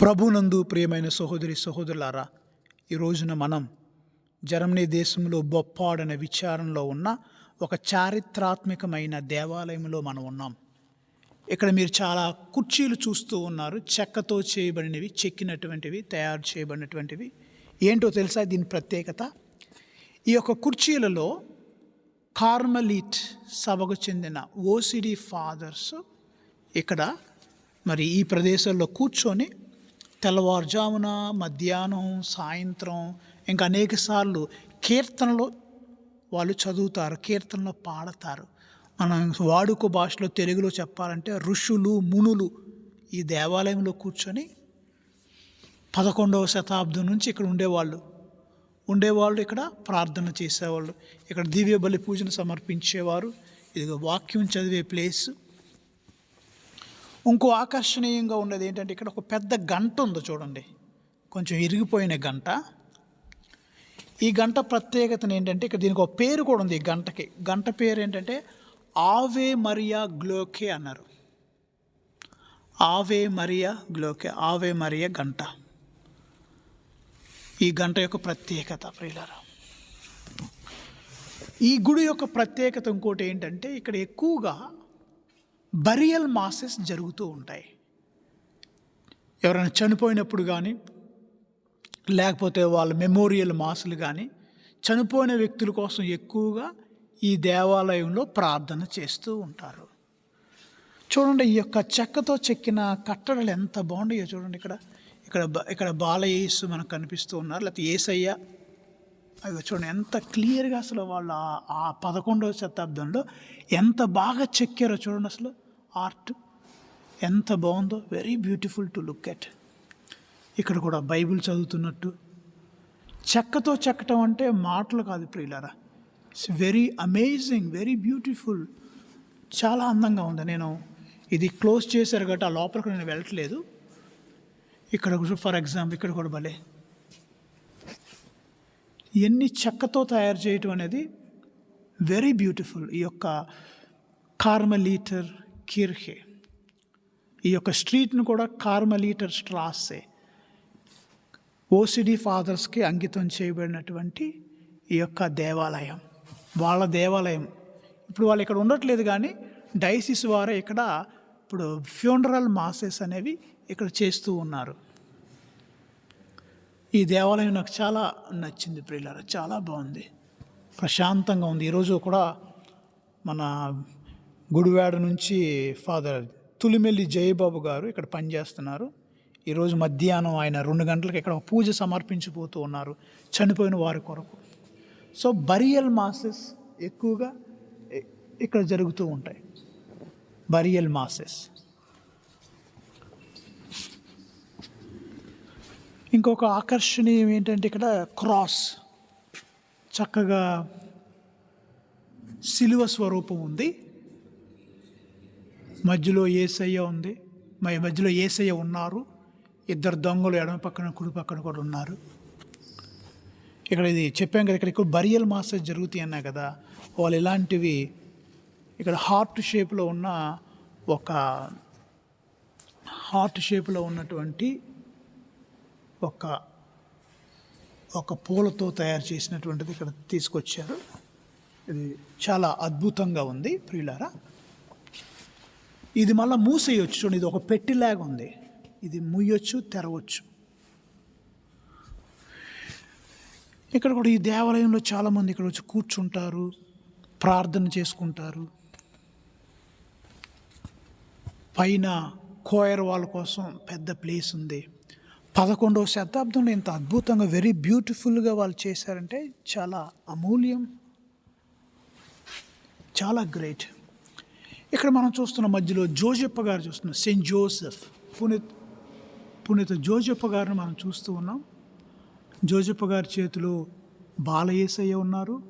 ప్రభునందు ప్రియమైన సహోదరి సహోదరులారా ఈ రోజున మనం జర్మనీ దేశంలో బొప్పాడనే విచారంలో ఉన్న ఒక చారిత్రాత్మకమైన దేవాలయంలో మనం ఉన్నాం. ఇక్కడ మీరు చాలా కుర్చీలు చూస్తూ ఉన్నారు చెక్కతో చేయబడినవి చెక్కినటువంటివి తయారు చేయబడినటువంటివి. ఏంటో తెలుసా దీని ప్రత్యేకత? ఈ యొక్క కుర్చీలలో కార్మలీట్ సభకు చెందిన ఓసిడి ఫాదర్స్ ఇక్కడ మరి ఈ ప్రదేశాల్లో కూర్చొని తెల్లవారుజామున మధ్యాహ్నం సాయంత్రం ఇంకా అనేక సార్లు కీర్తనలు వాళ్ళు చదువుతారు కీర్తనలు పాడతారు. మనం వాడుక భాషలో తెలుగులో చెప్పాలంటే ఋషులు మునులు ఈ దేవాలయంలో కూర్చొని పదకొండవ శతాబ్దం నుంచి ఇక్కడ ఉండేవాళ్ళు. ఉండేవాళ్ళు ఇక్కడ ప్రార్థన చేసేవాళ్ళు. ఇక్కడ దివ్య బలి పూజను సమర్పించేవారు. ఇది వాక్యం చదివే ప్లేస్. ఇంకో ఆకర్షణీయంగా ఉన్నది ఏంటంటే ఇక్కడ ఒక పెద్ద గంట ఉంది చూడండి. కొంచెం ఇరిగిపోయిన గంట. ఈ గంట ప్రత్యేకతను ఏంటంటే ఇక్కడ దీనికి ఒక పేరు కూడా ఉంది ఈ గంటకి. గంట పేరు ఏంటంటే ఆవే మరియా గ్లోకే అన్నారు. ఆవే మరియా గ్లోకే ఆవే మరియా గంట. ఈ గంట యొక్క ప్రత్యేకత ప్రియులారా. ఈ గుడి యొక్క ప్రత్యేకత ఇంకోటి ఏంటంటే ఇక్కడ ఎక్కువగా బరియల్ మాసెస్ జరుగుతూ ఉంటాయి. ఎవరైనా చనిపోయినప్పుడు కానీ లేకపోతే వాళ్ళ మెమోరియల్ మాసులు కానీ చనిపోయిన వ్యక్తుల కోసం ఎక్కువగా ఈ దేవాలయంలో ప్రార్థన చేస్తూ ఉంటారు. చూడండి ఈ యొక్క చెక్కతో చెక్కిన కట్టడలు ఎంత బాగున్నాయో చూడండి ఇక్కడ. ఇక్కడ ఇక్కడ బాలయేసు మనకు కనిపిస్తూ ఉన్నారు లేకపోతే ఏసయ్య. అవి చూడండి ఎంత క్లియర్గా అసలు వాళ్ళు ఆ పదకొండవ శతాబ్దంలో ఎంత బాగా చెక్కారో చూడండి అసలు. ఆర్ట్ ఎంత బాగుందో very beautiful to look at. ఇక్కడ కూడా బైబిల్ చదువుతున్నట్టు. చెక్కతో చెక్కటం అంటే మాటలు కాదు ప్రియులారా. It's very amazing very beautiful చాలా అందంగా ఉంది. నేను ఇది క్లోజ్ చేశారు కాబట్టి ఆ లోపలికి నేను వెళ్ళట్లేదు. ఇక్కడ ఫర్ ఎగ్జాంపుల్ ఇక్కడ కూడా భలే. ఎన్ని చెక్కతో తయారు చేయటం అనేది వెరీ బ్యూటిఫుల్ ఈ యొక్క కార్మలీటర్ కిర్హే. ఈ యొక్క స్ట్రీట్ను కూడా కార్మలీటర్ స్ట్రాసే ఓసిడి ఫాదర్స్కి అంకితం చేయబడినటువంటి ఈ యొక్క దేవాలయం. వాళ్ళ దేవాలయం. ఇప్పుడు వాళ్ళు ఇక్కడ ఉండట్లేదు కానీ డైసిస్ వారే ఇక్కడ ఇప్పుడు ఫ్యూనరల్ మాసెస్ అనేవి ఇక్కడ చేస్తూ ఉన్నారు. ఈ దేవాలయం నాకు చాలా నచ్చింది ప్రియులారా చాలా బాగుంది. ప్రశాంతంగా ఉంది. ఈరోజు కూడా మన గుడివాడ నుంచి ఫాదర్ తులిమెల్లి జయబాబు గారు ఇక్కడ పనిచేస్తున్నారు. ఈరోజు మధ్యాహ్నం ఆయన రెండు గంటలకు ఇక్కడ పూజ సమర్పించిపోతూ ఉన్నారు చనిపోయిన వారి కొరకు. సో బరియల్ మాసెస్ ఎక్కువగా ఇక్కడ జరుగుతూ ఉంటాయి. Burial masses. ఇంకొక ఆకర్షణీయం ఏంటంటే ఇక్కడ క్రాస్. చక్కగా సిలువ స్వరూపం ఉంది. మధ్యలో ఏసయ్య ఉంది. మై మధ్యలో ఏసయ్య ఉన్నారు. ఇద్దరు దొంగలు ఎడమ పక్కన కుడి పక్కన కూడా ఉన్నారు. ఇక్కడ ఇది చెప్పాం కదా ఇక్కడ ఎక్కువ బరియల్ మాసెస్ జరుగుతాయి అన్నా కదా వాళ్ళు ఇలాంటివి ఇక్కడ హార్ట్ షేప్లో ఉన్న ఒక హార్ట్ షేప్లో ఉన్నటువంటి ఒక ఒక పూలతో తయారు చేసినటువంటిది ఇక్కడ తీసుకొచ్చారు. ఇది చాలా అద్భుతంగా ఉంది ప్రియులారా. ఇది మళ్ళీ మూసేయొచ్చు. చూడండి ఇది ఒక పెట్టిలాగా ఉంది. ఇది మూయొచ్చు తెరవచ్చు. ఇక్కడ కూడా ఈ దేవాలయంలో చాలామంది ఇక్కడ వచ్చి కూర్చుంటారు ప్రార్థన చేసుకుంటారు. పైన కోయర్ వాళ్ళ కోసం పెద్ద ప్లేస్ ఉంది. పదకొండవ శతాబ్దంలో ఇంత అద్భుతంగా వెరీ బ్యూటిఫుల్గా వాళ్ళు చేశారంటే చాలా అమూల్యం చాలా గ్రేట్ ఇక్కడ మనం చూస్తున్న మధ్యలో జోజప్ప గారు చూస్తున్నాం సెయింట్ జోసెఫ్. పునీత్ పునీత జోజప్ప గారిని మనం చూస్తూ ఉన్నాం. జోజప్ప గారి చేతిలో బాలయేసయ్య ఉన్నారు.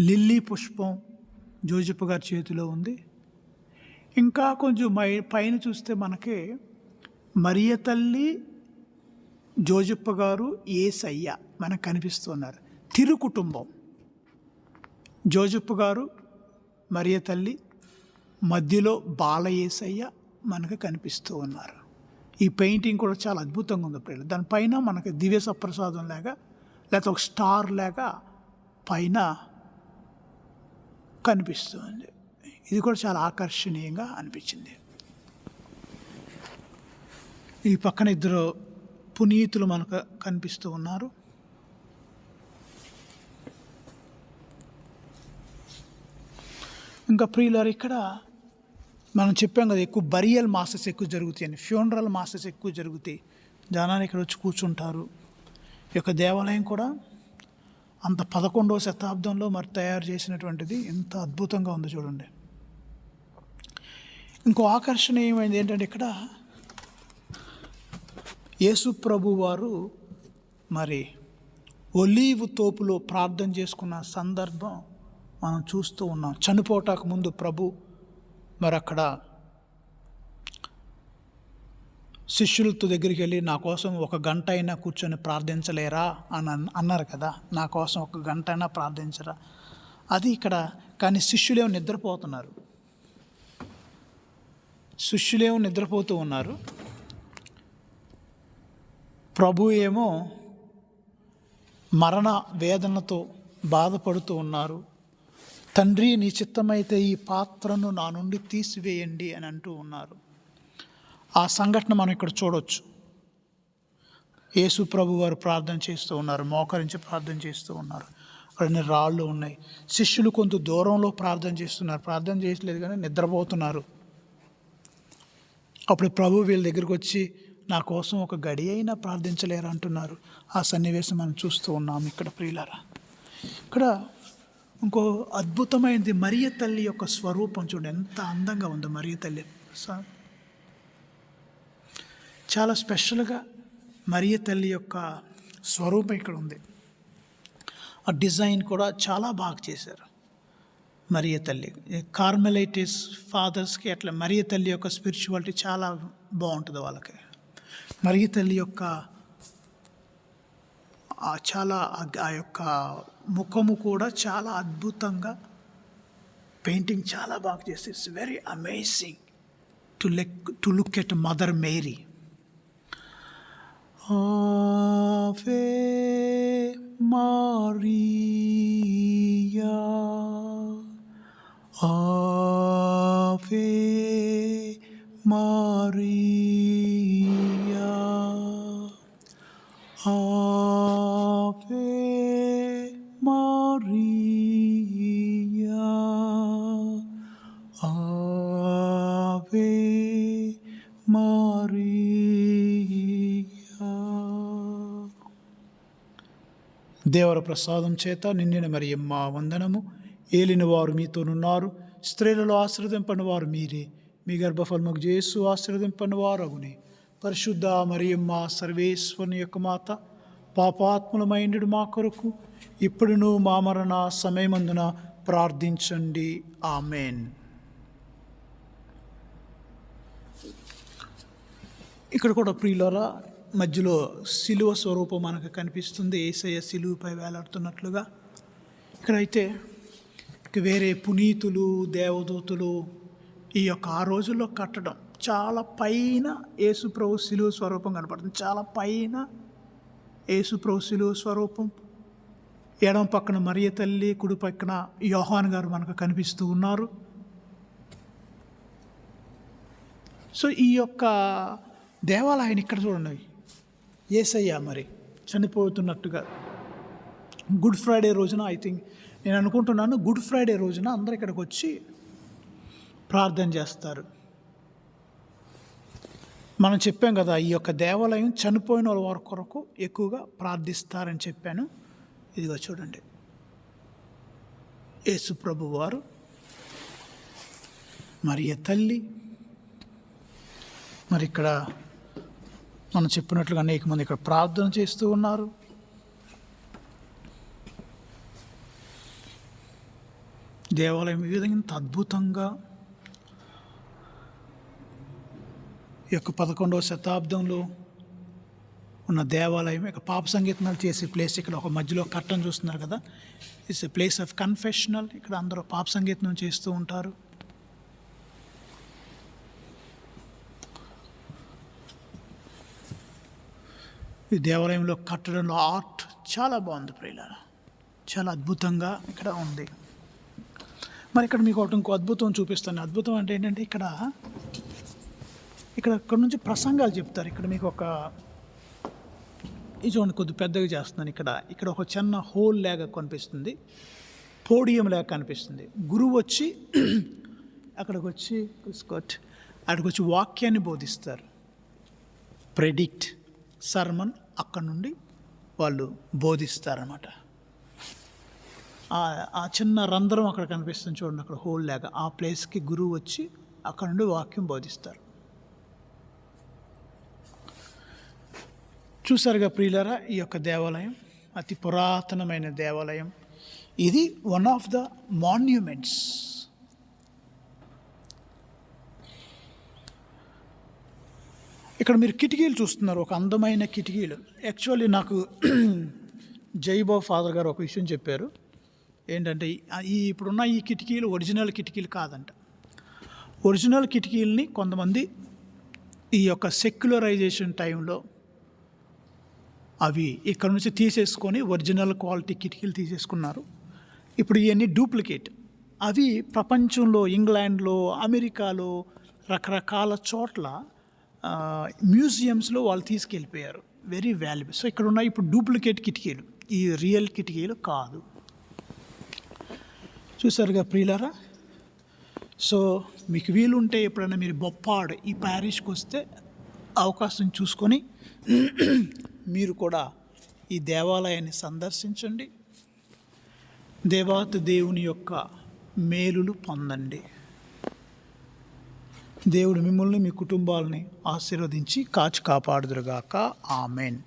లిల్లీ పుష్పం జోజప్ప గారి చేతిలో ఉంది. ఇంకా కొంచెం మై పైన చూస్తే మనకి మరియ తల్లి జోజప్ప గారు ఏసయ్య మనకు కనిపిస్తున్నారు తిరు కుటుంబం జోజప్ప గారు మరియ తల్లి మధ్యలో బాలయేసయ్య మనకు కనిపిస్తూ ఉన్నారు. ఈ పెయింటింగ్ కూడా చాలా అద్భుతంగా ఉంది ప్రియులు. దానిపైన మనకి దివ్య సప్రసాదం లేక లేకపోతే ఒక స్టార్ లేక పైన కనిపిస్తుంది. ఇది కూడా చాలా ఆకర్షణీయంగా అనిపించింది. ఈ పక్కన ఇద్దరు పునీతులు మనకు కనిపిస్తూ ఉన్నారు. ఇంకా ప్రియులారు ఇక్కడ మనం చెప్పాం కదా ఎక్కువ బరియల్ మాసెస్ ఎక్కువ జరుగుతాయి అని ఫ్యూనరల్ మాసెస్ ఎక్కువ జరుగుతాయి. జనాలు ఇక్కడ వచ్చి కూర్చుంటారు. ఈ యొక్క దేవాలయం కూడా అంత పదకొండవ శతాబ్దంలో మరి తయారు చేసినటువంటిది ఎంత అద్భుతంగా ఉందో చూడండి. ఇంకో ఆకర్షణీయమైనది ఏంటంటే ఇక్కడ యేసు ప్రభు వారు మరి ఒలీవు తోపులో ప్రార్థన చేసుకున్న సందర్భం మనం చూస్తూ ఉన్నాం. చనిపోటాకు ముందు ప్రభు మరి అక్కడ శిష్యులతో దగ్గరికి వెళ్ళి నా కోసం ఒక గంట అయినా కూర్చొని ప్రార్థించలేరా? అని అన్నారు కదా. నా కోసం ఒక గంట అయినా ప్రార్థించరా? అది ఇక్కడ కానీ శిష్యులేమో నిద్రపోతున్నారు. శిష్యులేమో నిద్రపోతూ ఉన్నారు. ప్రభు ఏమో మరణ వేదనతో బాధపడుతూ ఉన్నారు. తండ్రి నీ చిత్తమైతే ఈ పాత్రను నా నుండి తీసివేయండి అని అంటూ ఉన్నారు. ఆ సంఘటన మనం ఇక్కడ చూడొచ్చు. యేసు ప్రభు వారు ప్రార్థన చేస్తూ ఉన్నారు మోకరించి ప్రార్థన చేస్తూ ఉన్నారు. అక్కడ రాళ్ళు ఉన్నాయి. శిష్యులు కొంత దూరంలో ప్రార్థన చేస్తున్నారు. ప్రార్థన చేయట్లేదు కానీ నిద్రపోతున్నారు. అప్పుడు ప్రభు వీళ్ళ దగ్గరికి వచ్చి నా కోసం ఒక గడి అయినా ప్రార్థించలేరు? అంటున్నారు. ఆ సన్నివేశం మనం చూస్తూ ఉన్నాం ఇక్కడ ప్రియులరా. ఇక్కడ ఇంకో అద్భుతమైనది మరియ తల్లి యొక్క స్వరూపం చూడండి. ఎంత అందంగా ఉందో మరియ తల్లి. స- చాలా స్పెషల్గా మరియ తల్లి యొక్క స్వరూపం ఇక్కడ ఉంది. ఆ డిజైన్ కూడా చాలా బాగా చేశారు మరియ తల్లి. కార్మెలైటిస్ ఫాదర్స్కి అట్లా మరియ తల్లి యొక్క స్పిరిచువాలిటీ చాలా బాగుంటుంది వాళ్ళకి. మరియ తల్లి యొక్క చాలా ఆ- యొక్క ముఖము కూడా చాలా అద్భుతంగా పెయింటింగ్ చాలా బాగా చేసి it's very amazing to look to look at Mother Mary Ave Maria. దేవర ప్రసాదం చేత నిండిన మరి వందనము. ఏలినవారు మీతోనున్నారు. స్త్రీలలో ఆశ్రదింపని వారు మీరే. మీ గర్భఫలముకు చేసు ఆశ్రదింపని వారు అగునే పరిశుద్ధ మరియమ్మ సర్వేశ్వరుని యొక్క మాత పాపాత్ములమైండు మా కొరకు ఇప్పుడును మా మరణ సమయమందున ప్రార్థించండి. ఆమెన్. ఇక్కడ కూడా ప్రియులరా మధ్యలో సిలువ స్వరూపం మనకు కనిపిస్తుంది. ఏసయ్య సిలువపై వేలాడుతున్నట్లుగా. ఇక్కడైతే వేరే పునీతులు దేవదూతులు ఈ యొక్క ఆ రోజుల్లో కట్టడం చాలా పైన యేసుప్రభు సిలువ స్వరూపం కనపడుతుంది. చాలా పైన యేసుప్రభు సిలువ స్వరూపం. ఎడం పక్కన మరియ తల్లి కుడి పక్కన యోహాన్ గారు మనకు కనిపిస్తూ ఉన్నారు. సో ఈ యొక్క దేవాలయాన్ని ఇక్కడ చూడండి. ఏసయ్యా మరి చనిపోతున్నట్టుగా. గుడ్ ఫ్రైడే రోజున ఐ థింక్ నేను అనుకుంటున్నాను గుడ్ ఫ్రైడే రోజున అందరు ఇక్కడికి వచ్చి ప్రార్థన చేస్తారు. మనం చెప్పాం కదా ఈ యొక్క దేవాలయం చనిపోయిన వాళ్ళ వారి కొరకు ఎక్కువగా ప్రార్థిస్తారని చెప్పాను. ఇదిగో చూడండి. యేసు ప్రభు వారు మరి తల్లి మరి ఇక్కడ మనం చెప్పినట్లుగా అనేక మంది ఇక్కడ ప్రార్థన చేస్తూ ఉన్నారు. దేవాలయం ఈ విధంగా ఇంత అద్భుతంగా ఈ యొక్క పదకొండవ శతాబ్దంలో ఉన్న దేవాలయం ఇక పాప సంగీతనాలు చేసే ప్లేస్ ఇక్కడ ఒక మధ్యలో కట్టం చూస్తున్నారు కదా. It's a place of confessional ఇక్కడ అందరూ పాప సంగీతం చేస్తూ ఉంటారు. ఈ దేవాలయంలో కట్టడంలో ఆర్ట్ చాలా బాగుంది ప్రియుల చాలా అద్భుతంగా ఇక్కడ ఉంది. మరి ఇక్కడ మీకు ఒకటి ఇంకో అద్భుతం చూపిస్తాను. అద్భుతం అంటే ఏంటంటే ఇక్కడ ఇక్కడ ఇక్కడ నుంచి ప్రసంగాలు చెప్తారు. ఇక్కడ మీకు ఒక ఇది చూడండి కొద్ది పెద్దగా చేస్తున్నాను ఇక్కడ. ఇక్కడ ఒక చిన్న హోల్ లాగా కనిపిస్తుంది. పోడియం లాగా కనిపిస్తుంది. గురువు వచ్చి అక్కడికి వచ్చి అక్కడికి వచ్చి వాక్యాన్ని బోధిస్తారు. ప్రెడిక్ట్ సర్మన్ అక్కడ నుండి వాళ్ళు బోధిస్తారన్నమాట. ఆ- ఆ చిన్న రంధ్రం అక్కడ కనిపిస్తుంది చూడండి అక్కడ హోల్ లాగా. ఆ ప్లేస్కి గురువు వచ్చి అక్కడ నుండి వాక్యం బోధిస్తారు. చూసారుగా ప్రియులరా ఈ యొక్క దేవాలయం అతి పురాతనమైన దేవాలయం. ఇది వన్ ఆఫ్ ద మాన్యుమెంట్స్ ఇక్కడ మీరు కిటికీలు చూస్తున్నారు ఒక అందమైన కిటికీలు. యాక్చువల్లీ నాకు జైబాబు ఫాదర్ గారు ఒక విషయం చెప్పారు. ఏంటంటే ఈ- ఇప్పుడున్న ఈ కిటికీలు ఒరిజినల్ కిటికీలు కాదంట. ఒరిజినల్ కిటికీలని కొంతమంది ఈ యొక్క సెక్యులరైజేషన్ టైంలో అవి ఇక్కడ నుంచి తీసేసుకొని ఒరిజినల్ క్వాలిటీ కిటికీలు తీసేసుకున్నారు. ఇప్పుడు ఇవన్నీ డూప్లికేట్. అవి ప్రపంచంలో ఇంగ్లాండ్లో అమెరికాలో రకరకాల చోట్ల మ్యూజియంస్లో వాళ్ళు తీసుకెళ్ళిపోయారు. వెరీ వాల్యుబుల్ సో ఇక్కడ ఉన్న ఇప్పుడు డూప్లికేట్ కిటికీలు. ఈ రియల్ కిటికీలు కాదు. చూసారుగా ప్రియులరా? సో మీకు వీలుంటే ఎప్పుడైనా మీరు బొప్పాడు ఈ ప్యారిష్కి వస్తే అవకాశం చూసుకొని మీరు కూడా ఈ దేవాలయాన్ని సందర్శించండి. దేవాతి దేవుని యొక్క మేలులు పొందండి. దేవుడు మిమ్మల్ని మీ కుటుంబాలని ఆశీర్వదించి కాచి కాపాడుదురుగాక. ఆమెన్.